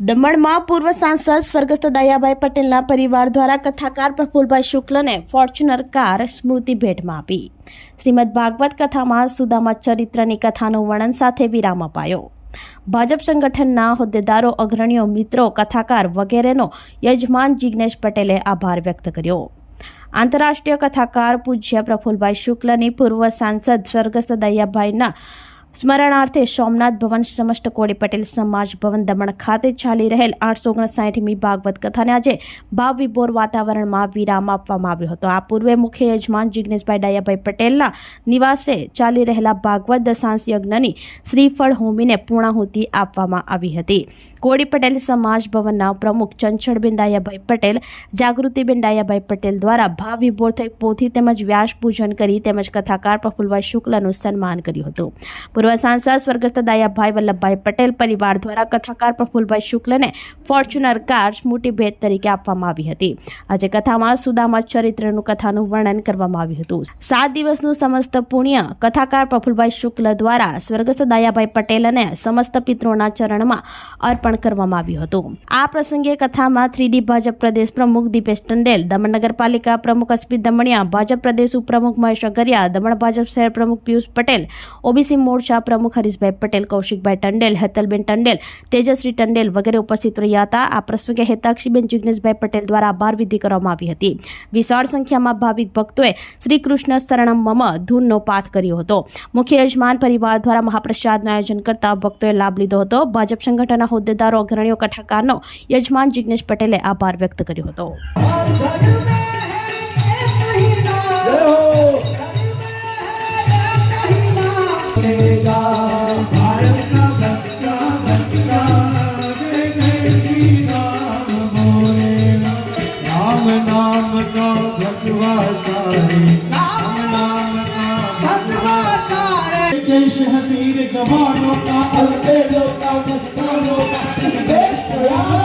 દમણમાં પૂર્વ સાંસદ સ્વર્ગસ્થ દયાભાઈ પટેલના પરિવાર દ્વારા કથાકાર પ્રફુલભાઈ શુક્લને ફોર્ચ્યુનર કાર સ્મૃતિ ભેટમાં આપી. શ્રીમદ ભાગવત કથામાં સુદામા ચરિત્રની કથાનું વર્ણન સાથે વિરામ અપાયો. ભાજપ સંગઠનના હોદ્દેદારો, અગ્રણીઓ, મિત્રો, કથાકાર વગેરેનો યજમાન જિગ્નેશ પટેલે આભાર વ્યક્ત કર્યો. આંતરરાષ્ટ્રીય કથાકાર પૂજ્ય પ્રફુલભાઈ શુક્લની પૂર્વ સાંસદ સ્વર્ગસ્થ દયાભાઈના સ્મરણાર્થે સોમનાથ ભવન સમસ્ત કોળી પટેલ સમાજ ભવન દમણ ખાતે ચાલી રહેલ આઠસો ઓગણસાઠમી ભાગવત કથાને આજે ભાવ વિભોર વાતાવરણમાં વિરામ આપવામાં આવ્યો હતો. આ પૂર્વે મુખ્ય યજમાન જિગ્નેશભાઈ ડાયાભાઈ પટેલના નિવાસે ચાલી રહેલા ભાગવત દશાંશ યજ્ઞની શ્રીફળ હોમીને પૂર્ણાહુતિ આપવામાં આવી હતી. કોળી પટેલ સમાજ ભવનના પ્રમુખ ચંચળબેન ડાયાભાઈ પટેલ, જાગૃતિબેન ડાયાભાઈ પટેલ દ્વારા ભાવ વિભોર થઈ પોથી તેમજ વ્યાસ પૂજન કરી તેમજ કથાકાર પ્રફુલભાઈ શુક્લનું સન્માન કર્યું હતું. પૂર્વ સાંસદ સ્વર્ગસ્થ દાયાભાઈ વલ્લભભાઈ પટેલ પરિવાર દ્વારા કથાકાર પ્રફુલભાઈ શુક્લને ફોર્ચ્યુનર કાર મોટી ભેટ તરીકે આપવામાં આવી હતી. આજે કથામાં સુદામા ચરિત્રનું કથાનું વર્ણન કરવામાં આવ્યું હતું. સાત દિવસનું સમસ્ત પુણ્ય કથાકાર પ્રફુલભાઈ શુક્લ દ્વારા સ્વર્ગસ્થ દાયાભાઈ પટેલ અને સમસ્ત પિત્રોના ચરણમાં અર્પણ કરવામાં આવ્યું હતું. આ પ્રસંગે કથામાં થ્રીડી ભાજપ પ્રદેશ પ્રમુખ દીપેશ ટંડેલ, દમણ નગરપાલિકા પ્રમુખ અસ્મિત દમણિયા, ભાજપ પ્રદેશ ઉપપ્રમુખ મહેશ અગરિયા, દમણ ભાજપ શહેર પ્રમુખ પિયુષ પટેલ, ઓબીસી મોરચા પ્રમુખ હરીશભાઈ પટેલ, કૌશિકભાઈ ટંડેલ, હેતલબેન ટંડેલ તેજશ્રી ટંડેલ વગેરે ઉપસ્થિત રહ્યા હતા. આ પ્રસંગે હેતાક્ષીબેન જિગ્નેશભાઈ પટેલ દ્વારા આભાર વિધિ કરવામાં આવી હતી. વિશાળ સંખ્યામાં ભાવિક ભક્તોએ શ્રી કૃષ્ણ શરણમ મમ ધૂનનો પાઠ કર્યો હતો. મુખ્ય યજમાન પરિવાર દ્વારા મહાપ્રસાદનું આયોજન કરતા ભક્તોએ લાભ લીધો હતો. ભાજપ સંગઠનના હોદ્દેદારો, અગ્રણીઓ, કથાકારનો યજમાન જિગ્નેશ પટેલે આભાર વ્યક્ત કર્યો હતો. દેશ है वीर जवानों का अलबेलों का मस्तानों का देश